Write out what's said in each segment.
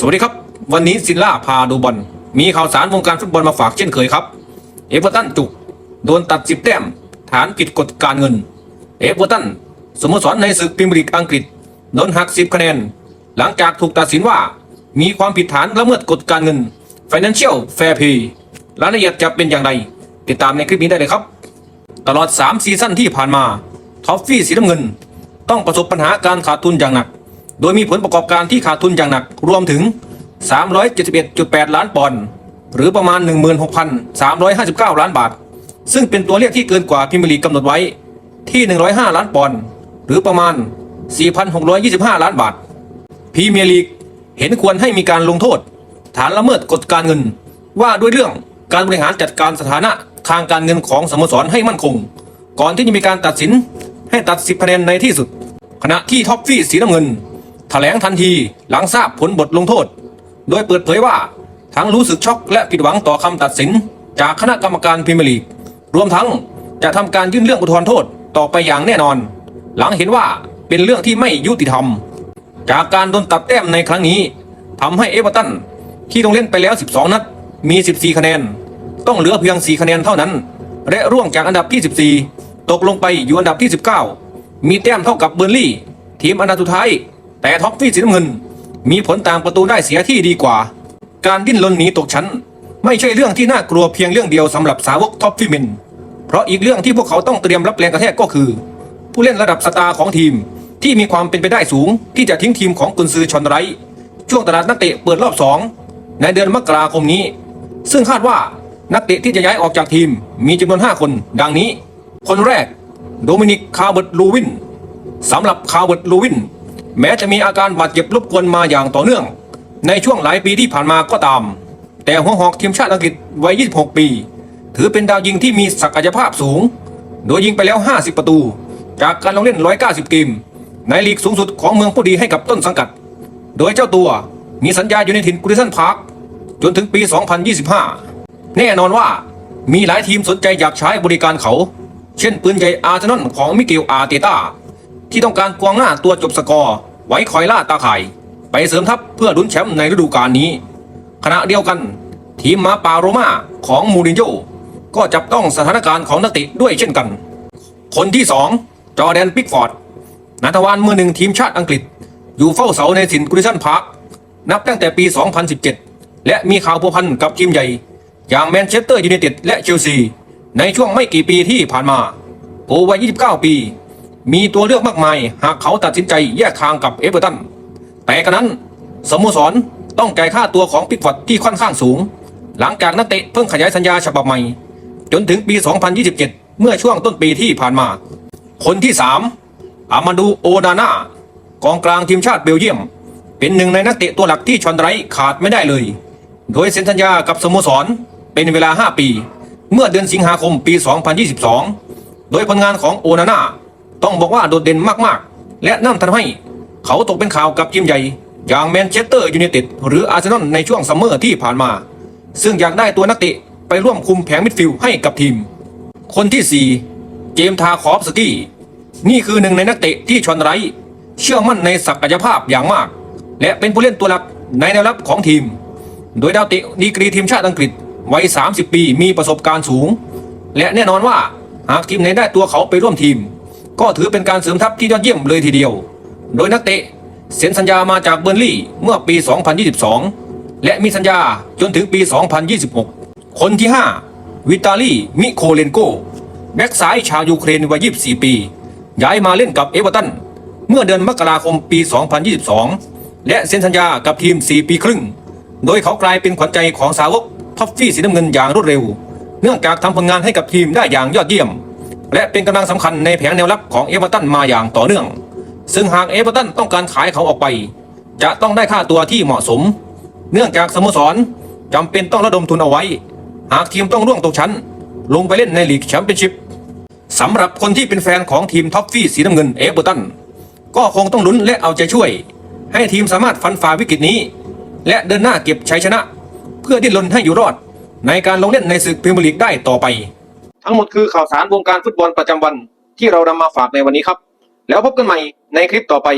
สวัสดีครับ วันนี้ซิลล่าพาดูบอลมีข่าวสารวงการฟุตบอลมาฝากเช่นเคยครับ เอเวอร์ตันจุก โดนตัดสิบแต้ม ฐานผิดกฎการเงิน เอเวอร์ตันสโมสรในศึกพรีเมียร์ลีกอังกฤษโดนหักสิบคะแนน หลังจากถูกตัดสินว่า มีความผิดฐานละเมิดกฎการเงิน Financial Fair Play รายละเอียดจะเป็นอย่างไร ติดตามในคลิปนี้ได้เลยครับ ตลอด 3 ซีซั่นที่ผ่านมาท็อฟฟี่สีน้ำเงิน ต้องประสบปัญหาการขาดทุนอย่างหนัก โดยมีผลประกอบการที่ขาดทุนอย่างหนักรวมถึง 371.8 ล้านปอนด์หรือประมาณ 16,359 ล้านบาท ซึ่งเป็นตัวเลขที่เกินกว่าพรีเมลีกำหนดไว้ที่ 105 ล้านปอนด์หรือประมาณ 4,625 ล้านบาทพรีเมียร์ลีกเห็นควรให้มีการลงโทษ ฐานละเมิดกฎการเงิน ว่าด้วยเรื่องการบริหารจัดการสถานะทางการเงินของสโมสรให้มั่นคง ก่อนที่จะมีการตัดสินให้ตัดสิบคะแนนในที่สุด ขณะที่ท็อปฟี่สีน้ำเงิน แถลงทันทีหลังทราบผลบทลงโทษ โดยเปิดเผยว่า ทั้งรู้สึกช็อกและผิดหวังต่อคำตัดสิน จากคณะกรรมการพรีเมียร์ลีก รวมทั้งจะทำการยื่นเรื่องอุทธรณ์โทษต่อไปอย่างแน่นอน หลังเห็นว่าเป็นเรื่องที่ไม่ยุติธรรม จากการโดนตัดแต้มในครั้งนี้ทำให้เอเวอร์ตันที่ต้องเล่นไปแล้ว 12 นัด มี 14 คะแนน ต้องเหลือเพียง 4 คะแนนเท่านั้น และร่วงจากอันดับที่ 14 ตกลงไปอยู่อันดับที่ 19 มีแต้มเท่ากับเบอร์ลี่ ทีมอันดับสุดท้าย แต่ท็อปฟี่สีน้ำเงิน มีผลต่างประตูได้เสียที่ดีกว่า การดิ้นรนหนีตกชั้น ไม่ใช่เรื่องที่น่ากลัวเพียงเรื่องเดียวสำหรับสาวกท็อปฟี่เมนเพราะอีกเรื่องที่พวกเขาต้องเตรียมรับแรงกระแทกก็คือ ผู้เล่นระดับสตาร์ของทีมที่มีความเป็นไปได้สูงที่จะทิ้งทีมของกุนซือชอนไรช่วงตลาดนักเตะเปิดรอบ2ในเดือนมกราคมนี้ ซึ่งคาดว่านักเตะที่จะย้ายออกจากทีมมีจำนวน 5 คน ดังนี้ คนแรก โดมินิกคาร์เบิร์ตลูวินสำหรับคาร์เบิร์ตลูวิน แม้จะมีอาการบาดเจ็บรบกวนมาอย่างต่อเนื่อง ในช่วงหลายปีที่ผ่านมาก็ตาม แต่หัวหอกทีมชาติอังกฤษวัย 26 ปี ถือเป็นดาวยิงที่มีศักยภาพสูง โดยยิงไปแล้ว 50 ประตู จากการลงเล่น 190 เกม ในลีกสูงสุดของเมืองผู้ดีให้กับต้นสังกัด โดยเจ้าตัวมีสัญญาอยู่ในถิ่นกุริสันพาร์คจนถึงปี 2025 แน่นอนว่ามีหลายทีมสนใจอยากใช้บริการเขา เช่นปืนใหญ่อาร์เซนอลของมิเกลอาร์เตต้าที่ต้องการกวางหน้าตัวจบสกอร์ ไว้คอยล่าตาข่าย ไปเสริมทัพเพื่อลุ้นแชมป์ในฤดูกาลนี้ ขณะเดียวกัน ทีมมาปาโรมาของมูรินโญ่ก็จับต้องสถานการณ์ของนักเตะด้วยเช่นกัน คนที่สองจอแดนปิกฟอร์ดนัทวานมือหนึ่งทีมชาติอังกฤษ อยู่เฝ้าเสาในสินกริชันพาร์คนับตั้งแต่ปี 2017 และมีข่าวพัวพันกับทีมใหญ่ อย่างแมนเชสเตอร์ยูไนเต็ดและเชลซี ในช่วงไม่กี่ปีที่ผ่านมาโอวัย 29 ปี มีตัวเลือกมากมาย หากเขาตัดสินใจแยกทางกับเอเวอร์ตัน แต่กระนั้นสโมสรต้องจ่ายค่าตัวของปิกฟอร์ดที่ค่อนข้างสูง หลังจากนักเตะเพิ่งขยายสัญญาฉบับใหม่ จนถึงปี 2027 เมื่อช่วงต้นปีที่ผ่านมา คนที่ 3 อามาดูโอนาน่ากองกลางทีมชาติเบลเยียม เป็นหนึ่งในนักเตะตัวหลักที่ชอนไรขาดไม่ได้เลย โดยเซ็นสัญญากับสโมสรเป็นเวลา 5 ปี เมื่อเดือนสิงหาคมปี 2022 โดยผลงานของโอนาน่า ต้องบอกว่าโดดเด่นมากๆ และนั่นทำให้เขาตกเป็นข่าวกับทีมใหญ่ อย่างแมนเชสเตอร์ยูไนเต็ดหรืออาร์เซนอลในช่วงซัมเมอร์ที่ผ่านมา ซึ่งอยากได้ตัวนักเตะไปร่วมคุมแผงมิดฟิลด์ให้กับทีม คนที่ 4 เจมทาคอฟสกี้นี่คือหนึ่งในนักเตะที่ชอนไรเชื่อมั่นในศักยภาพอย่างมาก และเป็นผู้เล่นตัวหลักในแนวรับของทีม โดยดาวเตะดีกรีทีมชาติอังกฤษวัย 30 ปีมีประสบการณ์สูง และแน่นอนว่าหากทีมไหนได้ตัวเขาไปร่วมทีม ก็ถือเป็นการเสริมทัพที่ยอดเยี่ยมเลยทีเดียว โดยนักเตะเซ็นสัญญามาจากเบอร์ลี่เมื่อปี 2022 และมีสัญญาจนถึงปี 2026 คนที่ 5 วิตาลีมิโคเลนโก แบ็กซ้ายชาวยูเครนวัย 24 ปี ย้ายมาเล่นกับเอเวอร์ตัน เมื่อเดือนมกราคมปี 2022 และเซ็นสัญญากับทีม 4 ปีครึ่ง โดยเขากลายเป็นขวัญใจของสาวกท็อฟฟี่สีน้ำเงินอย่างรวดเร็ว เนื่องจากทำผลงานให้กับทีมได้อย่างยอดเยี่ยม และเป็นกำลังสำคัญในแผงแนวรับของเอเวอร์ตันมาอย่างต่อเนื่อง ซึ่งหากเอเวอร์ตันต้องการขายเขาออกไป จะต้องได้ค่าตัวที่เหมาะสม เนื่องจากสโมสรจำเป็นต้องระดมทุนเอาไว้ หากทีมต้องร่วงตกชั้น ลงไปเล่นในลีกแชมเปี้ยนชิพสำหรับคนที่เป็นแฟนของทีมท็อปฟี่สีน้ำเงินเอเวอร์ตันก็คงต้องลุ้นและเอาใจช่วย ให้ทีมสามารถฟันฝ่าวิกฤตนี้ และเดินหน้าเก็บชัยชนะ เพื่อดิ้นรนให้อยู่รอด ในการลงเล่นในศึกพรีเมียร์ลีกได้ต่อไป ทั้งหมดคือข่าวสารวงการฟุตบอลประจำวันที่เรานำมาฝากในวันนี้ครับ แล้วพบกันใหม่ในคลิปต่อไป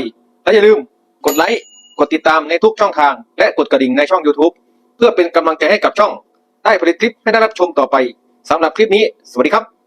และอย่าลืมกดไลค์กดติดตามในทุกช่องทาง และกดกระดิ่งในช่อง YouTube เพื่อเป็นกำลังใจให้กับช่อง ได้ผลิตคลิปให้ได้รับชมต่อไปสำหรับคลิปนี้ สวัสดีครับ